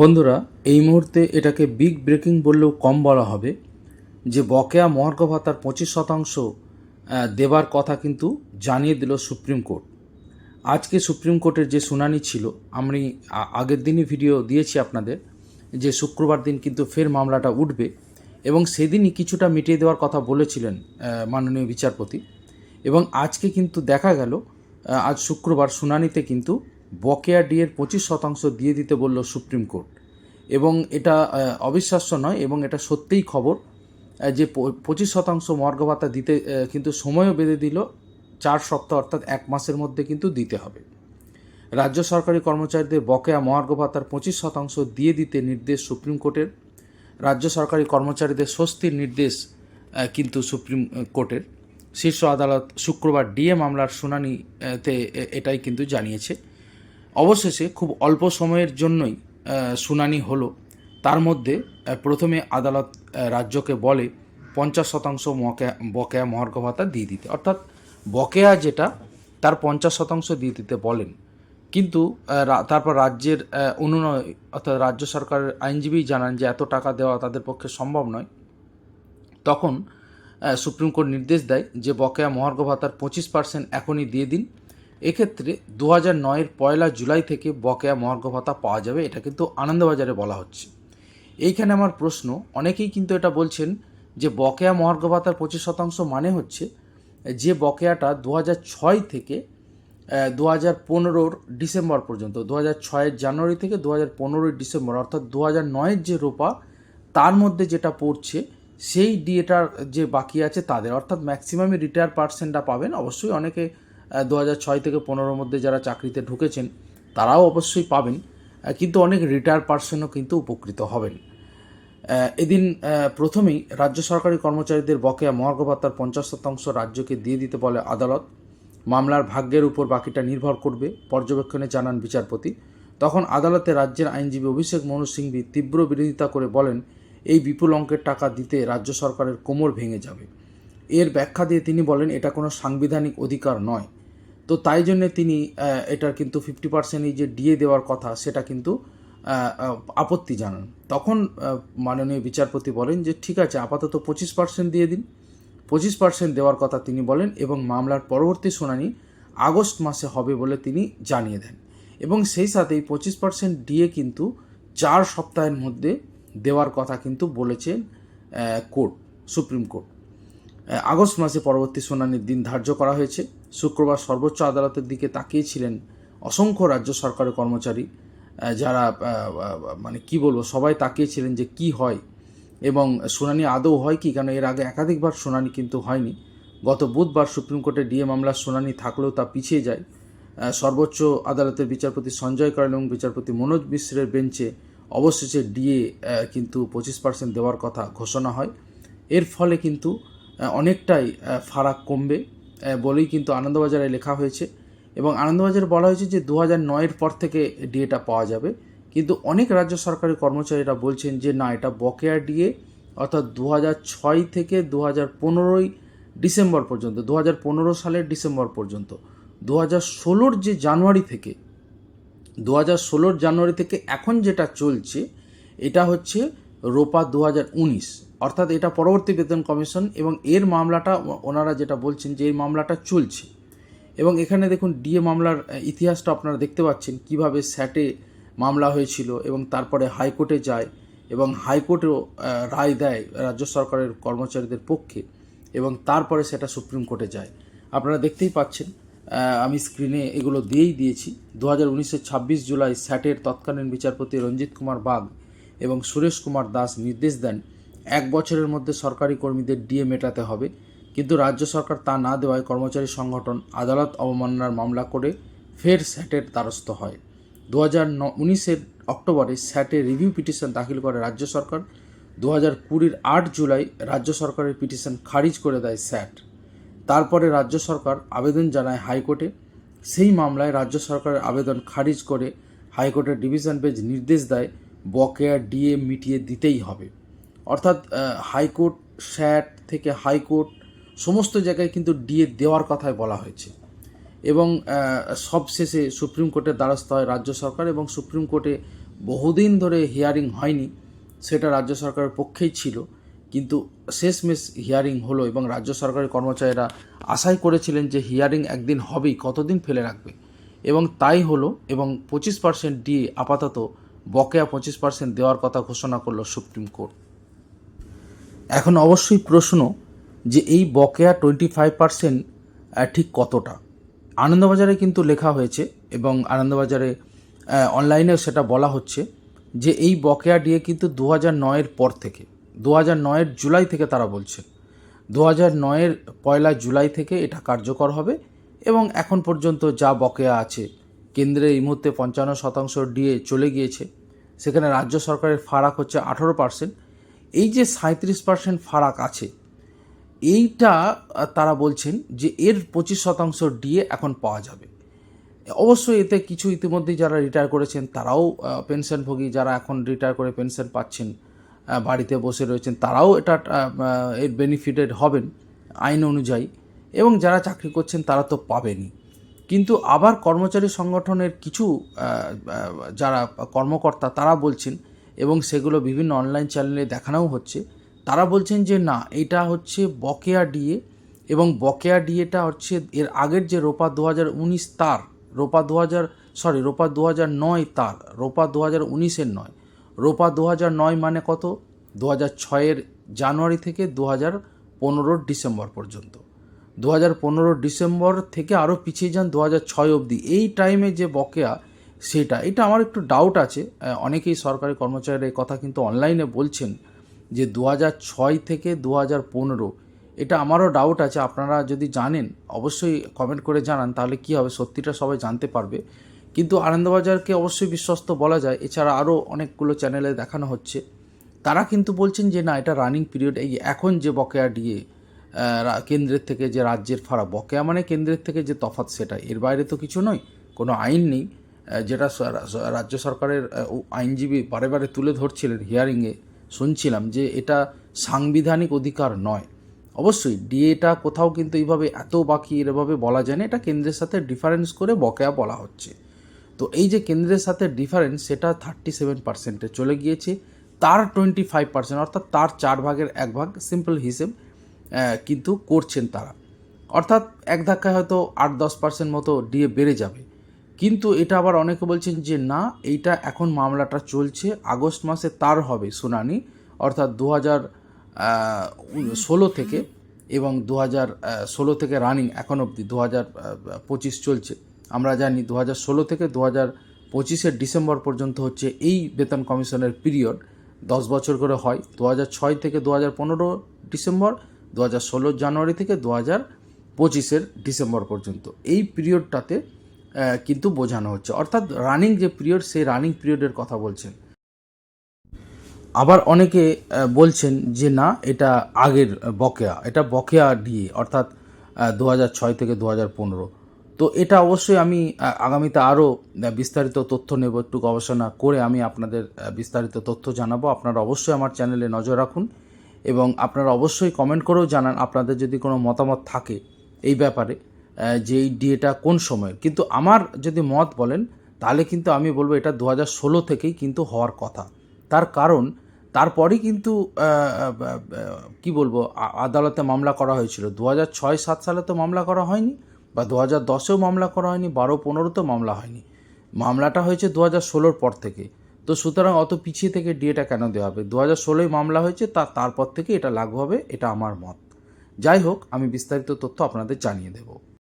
বন্ধুরা, এই মুহূর্তে এটাকে বিগ ব্রেকিং বললেও কম বলা হবে, যে বকেয়া মহার্ঘ ভাতার পঁচিশ শতাংশ দেবার কথা কিন্তু জানিয়ে দিল সুপ্রিম কোর্ট। আজকে সুপ্রিম কোর্টের যে শুনানি ছিল, আমি আগের দিনই ভিডিও দিয়েছি আপনাদের, যে শুক্রবার দিন কিন্তু ফের মামলাটা উঠবে এবং সেদিনই কিছুটা মিটিয়ে দেওয়ার কথা বলেছিলেন মাননীয় বিচারপতি। এবং আজকে কিন্তু দেখা গেল আজ শুক্রবার শুনানিতে কিন্তু বকেয়া ডিয়ের পঁচিশ শতাংশ দিয়ে দিতে বলল সুপ্রিম কোর্ট। এবং এটা অবিশ্বাস্য নয়, এবং এটা সত্যিই খবর যে পঁচিশ শতাংশ মর্গ ভাতা দিতে কিন্তু সময়ও বেঁধে দিল, চার সপ্তাহ অর্থাৎ এক মাসের মধ্যে কিন্তু দিতে হবে। রাজ্য সরকারি কর্মচারীদের বকেয়া মহার্ঘ ভাতার পঁচিশ শতাংশ দিয়ে দিতে নির্দেশ সুপ্রিম কোর্টের। রাজ্য সরকারি কর্মচারীদের স্বস্তির নির্দেশ কিন্তু সুপ্রিম কোর্টের। শীর্ষ আদালত শুক্রবার ডিএ মামলার শুনানিতে এটাই কিন্তু জানিয়েছে। অবশেষে খুব অল্প সময়ের জন্যই শুনানি হলো। তার মধ্যে প্রথমে আদালত রাজ্যকে বলে পঞ্চাশ শতাংশ মকেয়া বকেয়া মহার্ঘ ভাতা দিয়ে দিতে। অর্থাৎ বকেয়া যেটা, তার পঞ্চাশ শতাংশ দিয়ে দিতে বলেন। কিন্তু তারপর রাজ্যের অনুনয়, অর্থাৎ রাজ্য সরকারের আইনজীবী জানান যে এত টাকা দেওয়া তাদের পক্ষে সম্ভব নয়। তখন সুপ্রিম কোর্ট নির্দেশ দেয় যে বকেয়া মহার্ঘ ভাতার পঁচিশ পার্সেন্ট এখনই দিয়ে দিন। এক্ষেত্রে দু হাজার নয়ের পয়লা জুলাই থেকে বকেয়া মহার্ঘ ভাতা পাওয়া যাবে, এটা কিন্তু আনন্দবাজারে বলা হচ্ছে। এইখানে আমার প্রশ্ন, অনেকেই কিন্তু এটা বলছেন যে বকেয়া মহার্ঘ ভাতার পঁচিশ শতাংশ মানে হচ্ছে যে বকেয়াটা দু হাজার ছয় থেকে দু হাজার পনেরোর ডিসেম্বর পর্যন্ত দু হাজার ছয়ের জানুয়ারি থেকে দু হাজার পনেরোই ডিসেম্বর, অর্থাৎ দু হাজার নয়ের যে রোপা, তার মধ্যে যেটা পড়ছে, সেই ডিএটার যে বাকি আছে তাদের, অর্থাৎ ম্যাক্সিমামই রিটায়ার পার্সেন্টটা পাবেন। অবশ্যই অনেকে দু ছয় থেকে পনেরোর মধ্যে যারা চাকরিতে ঢুকেছেন, তারাও অবশ্যই পাবেন কিন্তু অনেক রিটায়ার পার্সনও কিন্তু উপকৃত হবেন। এদিন প্রথমেই রাজ্য সরকারি কর্মচারীদের বকেয়া মহার্ঘ ভাতার পঞ্চাশ শতাংশ রাজ্যকে দিয়ে দিতে বলে আদালত। মামলার ভাগ্যের উপর বাকিটা নির্ভর করবে, পর্যবেক্ষণে জানান বিচারপতি। তখন আদালতে রাজ্যের আইনজীবী অভিষেক মনু সিংভি তীব্র বিরোধিতা করে বলেন, এই বিপুল অঙ্কের টাকা দিতে রাজ্য সরকারের কোমর ভেঙে যাবে। এর ব্যাখ্যা দিয়ে তিনি বলেন, এটা কোনো সাংবিধানিক অধিকার নয়। তো তাই জন্যে তিনি এটার কিন্তু ফিফটি পার্সেন্ট এই যে ডিএ দেওয়ার কথা, সেটা কিন্তু আপত্তি জানান। তখন মাননীয় বিচারপতি বলেন যে, ঠিক আছে, আপাতত পঁচিশ পার্সেন্ট দিয়ে দিন। পঁচিশ পার্সেন্ট দেওয়ার কথা তিনি বলেন এবং মামলার পরবর্তী শুনানি আগস্ট মাসে হবে বলে তিনি জানিয়ে দেন। এবং সেই সাথেই পঁচিশ পার্সেন্ট ডিএ কিন্তু চার সপ্তাহের মধ্যে দেওয়ার কথা কিন্তু বলেছেন কোর্ট, সুপ্রিম কোর্ট। আগস্ট মাসে পরবর্তী শুনানির দিন ধার্য করা হয়েছে। শুক্রবার সর্বোচ্চ আদালতের দিকে তাকিয়েছিলেন অসংখ্য রাজ্য সরকারের কর্মচারী যারা মানে কি বলব, সবাই তাকিয়েছিলেন যে কি হয়। এবং শুনানি আদৌ হয় কি? কেন এর আগে একাধিকবার শুনানি কিন্তু হয়নি। গত বুধবার সুপ্রিম কোর্টে ডিএ মামলার শুনানি থাকলেও তা পিছিয়ে যায়। সর্বোচ্চ আদালতের বিচারপতি সঞ্জয় করেন এবং বিচারপতি মনোজ মিশ্রের বেঞ্চে অবশেষে ডিএ কিন্তু পঁচিশ পার্সেন্ট দেওয়ার কথা ঘোষণা হয়। এর ফলে কিন্তু অনেকটাই ফারাক কমবে বলেই কিন্তু আনন্দবাজারে লেখা হয়েছে। এবং আনন্দবাজারে বলা হয়েছে যে দু হাজার নয়ের পর থেকে ডিএটা পাওয়া যাবে। কিন্তু অনেক রাজ্য সরকারি কর্মচারীরা বলছেন যে, না, এটা বকেয়া ডিএ অর্থাৎ দু ছয় থেকে দু হাজার পনেরোই ডিসেম্বর পর্যন্ত দু হাজার পনেরো সালের ডিসেম্বর পর্যন্ত দু হাজার ষোলোর যে জানুয়ারি থেকে দু হাজার ষোলোর জানুয়ারি থেকে এখন যেটা চলছে, এটা হচ্ছে রোপা দু হাজার উনিশ। অর্থাৎ এটা পরবর্তী বেতন কমিশন এবং এর মামলাটা ওনারা যেটা বলছেন যে এই মামলাটা চলছে। এবং এখানে দেখুন ডিএ মামলার ইতিহাসটা আপনারা দেখতে পাচ্ছেন, কীভাবে স্যাটে মামলা হয়েছিল এবং তারপরে হাইকোর্টে যায় এবং হাইকোর্টেও রায় দেয় রাজ্য সরকারের কর্মচারীদের পক্ষে এবং তারপরে সেটা সুপ্রিম কোর্টে যায়। আপনারা দেখতেই পাচ্ছেন আমি স্ক্রিনে এগুলো দিয়েই দিয়েছি। দু হাজার ছাব্বিশ জুলাই স্যাটের তৎকালীন বিচারপতি রঞ্জিত কুমার বাগ এবং সুরেশ কুমার দাস নির্দেশ দেন এক বছরের মধ্যে সরকারি কর্মীদের ডিএ মেটাতে হবে। কিন্তু রাজ্য সরকার তা না দেওয়ায় কর্মচারী সংগঠন আদালত অবমাননার মামলা করে ফের স্যাটের দ্বারস্থ হয়। দু হাজার উনিশের অক্টোবরে স্যাটে রিভিউ পিটিশন দাখিল করে রাজ্য সরকার। দু হাজার কুড়ির আট জুলাই রাজ্য সরকারের পিটিশন খারিজ করে দেয় স্যাট। তারপরে রাজ্য সরকার আবেদন জানায় হাইকোর্টে। সেই মামলায় রাজ্য সরকারের আবেদন খারিজ করে হাইকোর্টের ডিভিশন বেঞ্চ নির্দেশ দেয়, বকেয়া ডিএ মিটিয়ে দিতেই হবে। অর্থাৎ হাইকোর্ট, স্যাট থেকে হাইকোর্ট, সমস্ত জায়গায় কিন্তু ডিএ দেওয়ার কথাই বলা হয়েছে। এবং সবশেষে সুপ্রিম কোর্টের দ্বারস্থ হয় রাজ্য সরকার এবং সুপ্রিম কোর্টে বহুদিন ধরে হিয়ারিং হয়নি, সেটা রাজ্য সরকারের পক্ষেই ছিল। কিন্তু শেষমেশ হিয়ারিং হলো এবং রাজ্য সরকারের কর্মচারীরা আশাই করেছিলেন যে হিয়ারিং একদিন হবেই, কতদিন ফেলে রাখবে। এবং তাই হলো এবং পঁচিশ পার্সেন্ট দিয়ে আপাতত বকেয়া পঁচিশ পার্সেন্ট দেওয়ার কথা ঘোষণা করল সুপ্রিম কোর্ট। এখন অবশ্যই প্রশ্ন যে এই বকেয়া টোয়েন্টি ফাইভ পার্সেন্ট ঠিক কতটা? আনন্দবাজারে কিন্তু লেখা হয়েছে এবং আনন্দবাজারে অনলাইনেও সেটা বলা হচ্ছে যে এই বকেয়া দিয়ে কিন্তু দু হাজার নয়ের পর থেকে দু হাজার নয়ের জুলাই থেকে তারা বলছে দু হাজার নয়ের পয়লা জুলাই থেকে এটা কার্যকর হবে এবং এখন পর্যন্ত যা বকেয়া আছে, কেন্দ্রে এই মুহূর্তে পঞ্চান্ন শতাংশ ডিএ চলে গিয়েছে, সেখানে রাজ্য সরকারের ফারাক হচ্ছে আঠেরো পার্সেন্ট এই যে সাঁত্রিশ পার্সেন্ট ফারাক আছে, এইটা তারা বলছেন যে এর পঁচিশ শতাংশ ডিএ এখন পাওয়া যাবে। অবশ্যই এতে কিছু ইতিমধ্যেই যারা রিটায়ার করেছেন, তারাও পেনশনভোগী যারা এখন রিটায়ার করে পেনশন পাচ্ছেন বাড়িতে বসে রয়েছেন, তারাও এটা এর বেনিফিটেড হবেন আইন অনুযায়ী এবং যারা চাকরি করছেন, তারা তো পাবেনই। কিন্তু আবার কর্মচারী সংগঠনের কিছু যারা কর্মকর্তা, তারা বলছেন এবং সেগুলো বিভিন্ন অনলাইন চ্যানেলে দেখানোও হচ্ছে। তারা বলছেন যে, না, এটা হচ্ছে বকেয়া ডিএ এবং বকেয়া ডিএটা হচ্ছে এর আগের যে রোপা দু উনিশ তার, রোপা দু হাজার সরি, রোপা দু নয় তার, রোপা দু হাজার উনিশের নয়। রোপা দু নয় মানে কত? দু হাজার ছয়ের জানুয়ারি থেকে দু হাজার পনেরোর ডিসেম্বর পর্যন্ত। দু হাজার পনেরো ডিসেম্বর থেকে আরও পিছিয়ে যান দু হাজার ছয় অবধি। এই টাইমে যে বকেয়া সেটা। এটা আমার একটু ডাউট আছে। অনেকেই সরকারি কর্মচারীরা এই কথা কিন্তু অনলাইনে বলছেন যে দু ছয় থেকে দু পনেরো। এটা আমারও ডাউট আছে। আপনারা যদি জানেন, অবশ্যই কমেন্ট করে জানান, তাহলে কী হবে? সত্যিটা সবাই জানতে পারবে। কিন্তু আনন্দবাজারকে অবশ্যই বিশ্বস্ত বলা যায়। এছাড়া আরও অনেকগুলো চ্যানেলে দেখানো হচ্ছে। তারা কিন্তু বলছেন যে, না, এটা রানিং পিরিয়ড এই এখন যে বকেয়া ডিএ কেন্দ্রের থেকে যে রাজ্যের ফাড়া, বকেয়া মানে কেন্দ্রের থেকে যে তফাৎ সেটা। এর বাইরে তো কিছু নয়। কোনো আইন নেই। যেটা রাজ্য সরকারের আইনজীবী বারে বারে তুলে ধরছিলেন হিয়ারিংয়ে, শুনছিলাম যে এটা সাংবিধানিক অধিকার নয়। অবশ্যই ডিএটা কোথাও কিন্তু এইভাবে এত বাকি এভাবে বলা যায় না, এটা কেন্দ্রের সাথে ডিফারেন্স করে বকেয়া বলা হচ্ছে। তো এই যে কেন্দ্রের সাথে ডিফারেন্স, সেটা থার্টি সেভেন পার্সেন্টে চলে গিয়েছে। তার টোয়েন্টি ফাইভ পার্সেন্ট, অর্থাৎ তার চার ভাগের এক ভাগ, সিম্পল হিসেব কিন্তু করছেন তারা। অর্থাৎ এক ধাক্কায় হয়তো আট দশ পার্সেন্ট মতো ডিএ বেড়ে যাবে। কিন্তু এটা আবার অনেকে বলছেন যে না, এইটা এখন মামলাটা চলছে, আগস্ট মাসে তার হবে শুনানি, অর্থাৎ দু হাজার ষোলো থেকে এবং দু হাজার ষোলো থেকে রানিং এখন অবধি দু হাজার পঁচিশ চলছে। আমরা জানি দু হাজার ষোলো থেকে দু হাজার পঁচিশের ডিসেম্বর পর্যন্ত হচ্ছে এই বেতন কমিশনের পিরিয়ড, দশ বছর করে হয়। দু হাজার ছয় থেকে দু হাজার পনেরো ডিসেম্বর, দু হাজার ষোলো জানুয়ারি থেকে দু হাজার পঁচিশের ডিসেম্বর পর্যন্ত। এই পিরিয়ডটাতে কিন্তু বোঝানো হচ্ছে। অর্থাৎ রানিং যে পিরিয়ড সেই রানিং পিরিয়ডের কথা বলছেন। আবার অনেকে বলছেন যে না, এটা আগের বকেয়া। এটা বকেয়া দিয়ে, অর্থাৎ দু ছয় থেকে দু পনেরো। তো এটা অবশ্যই আমি আগামীতে আরও বিস্তারিত তথ্য নেব, একটু গবেষণা করে আমি আপনাদের বিস্তারিত তথ্য জানাব। আপনারা অবশ্যই আমার চ্যানেলে নজর রাখুন এবং আপনারা অবশ্যই কমেন্ট করেও জানান আপনাদের যদি কোনো মতামত থাকে এই ব্যাপারে। যে এই ডিএটা কোন সময়ের? কিন্তু আমার যদি মত বলেন, তাহলে কিন্তু আমি বলব এটা দু হাজার ষোলো থেকেই কিন্তু হওয়ার কথা। তার কারণ, তারপরেই কিন্তু কি বলব আদালতে মামলা করা হয়েছিল। দু হাজার ছয়, সাত সালে তো মামলা করা হয়নি, বা দু হাজার দশেও মামলা করা হয়নি, বারো, পনেরোতেও মামলা হয়নি। মামলাটা হয়েছে দু হাজার ষোলোর পর থেকে। তো সুতরাং অত পিছিয়ে থেকে ডিএটা কেন দেওয়া হবে? দু হাজার ষোলোই মামলা হয়েছে, তা, তারপর থেকে এটা লাগু হবে, এটা আমার মত। যাই হোক, আমি বিস্তারিত তথ্য আপনাদের জানিয়ে দেবো।